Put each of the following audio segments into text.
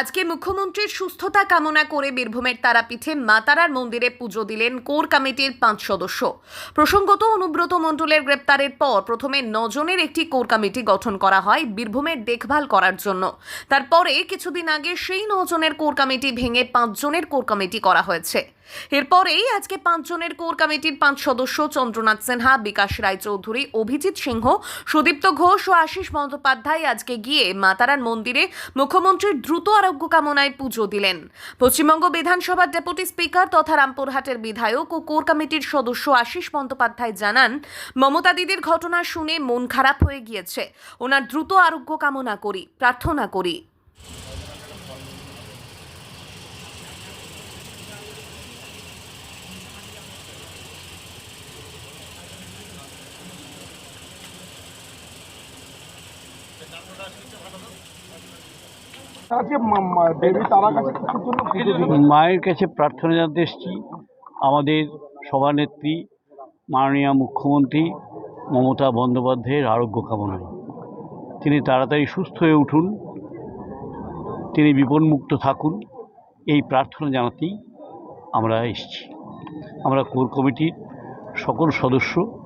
আজকে মুখ্যমন্ত্রীর সুস্থতা কামনা করে বীরভূমের তারাপীঠে মাতারার মন্দিরে পুজো দিলেন কোর কমিটির পাঁচ সদস্য। প্রসঙ্গত, অনুব্রত মণ্ডলের গ্রেপ্তারের পর প্রথমে নজনের একটি কোর কমিটি গঠন করা হয় বীরভূমের দেখভাল করার জন্য। তারপরে কিছুদিন আগে সেই নজনের কোর কমিটি ভেঙে পাঁচজনের কোর কমিটি করা হয়েছে। এরপরেই আজকে পাঁচজনের কোর কমিটির পাঁচ সদস্য চন্দ্রনাথ সিনহা, বিকাশ রায়চৌধুরী, অভিজিৎ সিংহ, সুদীপ্ত ঘোষ ও আশিস বন্দ্যোপাধ্যায় আজকে গিয়ে মাতারার মন্দিরে মুখ্যমন্ত্রীর দ্রুত আরোগ্য কামনায় পুজো দিলেন। পশ্চিমবঙ্গ বিধানসভার ডেপুটি স্পিকার তথা রামপুরহাটের বিধায়ক ও কোর কমিটির সদস্য আশিস বন্দ্যোপাধ্যায় জানান, মমতা দিদির ঘটনা শুনে মন খারাপ হয়ে গিয়েছে। ওনার দ্রুত আরোগ্য কামনা করি, প্রার্থনা করি। আজকে মায়ের কাছে প্রার্থনা জানাতে এসেছি। আমাদের সভানেত্রী, মাননীয় মুখ্যমন্ত্রী মমতা বন্দ্যোপাধ্যায়ের আরোগ্য কামনায়। তিনি তাড়াতাড়ি সুস্থ হয়ে উঠুন। তিনি বিপন্মুক্ত থাকুন। এই প্রার্থনা জানাতেই আমরা এসেছি। আমরা কোর কমিটির সকল সদস্য,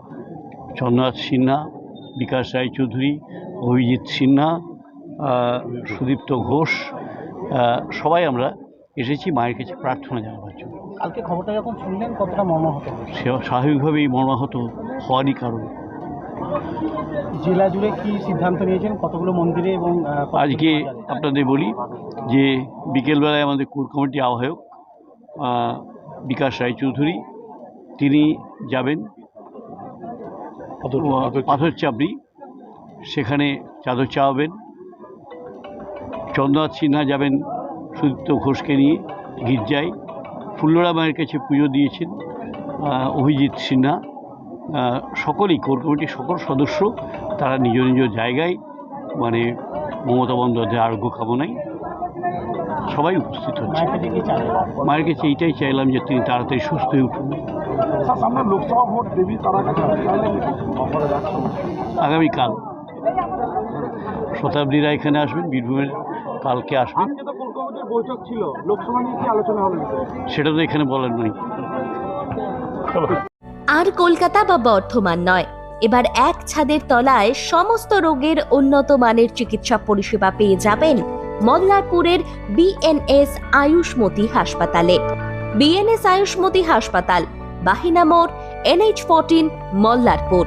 চন্দ্রনাথ সিনহা, বিকাশ রায়চৌধুরী, অভিজিৎ সিনহা সুদীপ্ত ঘোষ সবাই আমরা এসেছি মায়ের কাছে প্রার্থনা জানাবার জন্য। কালকে খবরটা যখন শুনলেন কতটা মর্মাহত সে স্বাভাবিকভাবেই মর্মাহত হওয়ারই কারণ। জেলা জুড়ে কি সিদ্ধান্ত নিয়েছেন? কতগুলো মন্দিরে এবং আজকে আপনাদের বলি যে বিকেলবেলায় আমাদের কোর কমিটি আহ্বায়ক আহ, বিকাশ রায়চৌধুরী তিনি যাবেন। পাথর চাপড়ি সেখানে চাদর চাওয়াবেন চন্দ্রনাথ সিনহা যাবেন সুদীপ্ত ঘোষকে নিয়ে গির্জায়। ফুল্লরা মায়ের কাছে পুজো দিয়েছেন অভিজিৎ সিনহা। সকলেই কোর কমিটির সকল সদস্য তারা নিজ নিজ জায়গায় মানে মমতা বন্দ্যোপাধ্যায় আরোগ্য কামনায় সবাই উপস্থিত হচ্ছে। মায়ের কাছে এইটাই চাইলাম যে তিনি তাড়াতাড়ি সুস্থ হয়ে উঠুন। লোকসভা ভোট দেবী তারা কাছে আগামীকাল শতাব্দীরা এখানে আসবেন বীরভূমের কালকে কমিটির বৈঠক ছিল লোকসভা নিয়ে কি আলোচনা হবে সেটা তো এখানে বলার নেই। আর কলকাতা বা বর্ধমান নয়। এবার এক ছাদের তলায় সমস্ত রোগের উন্নত মানের চিকিৎসা পরিষেবা পেয়ে যাবেন মল্লারপুরের বিএনএস আয়ুষ্মতি হাসপাতালে। বিএনএস আয়ুষ্মতি হাসপাতাল বাহিনা মোড় NH fourteen Mallarpur.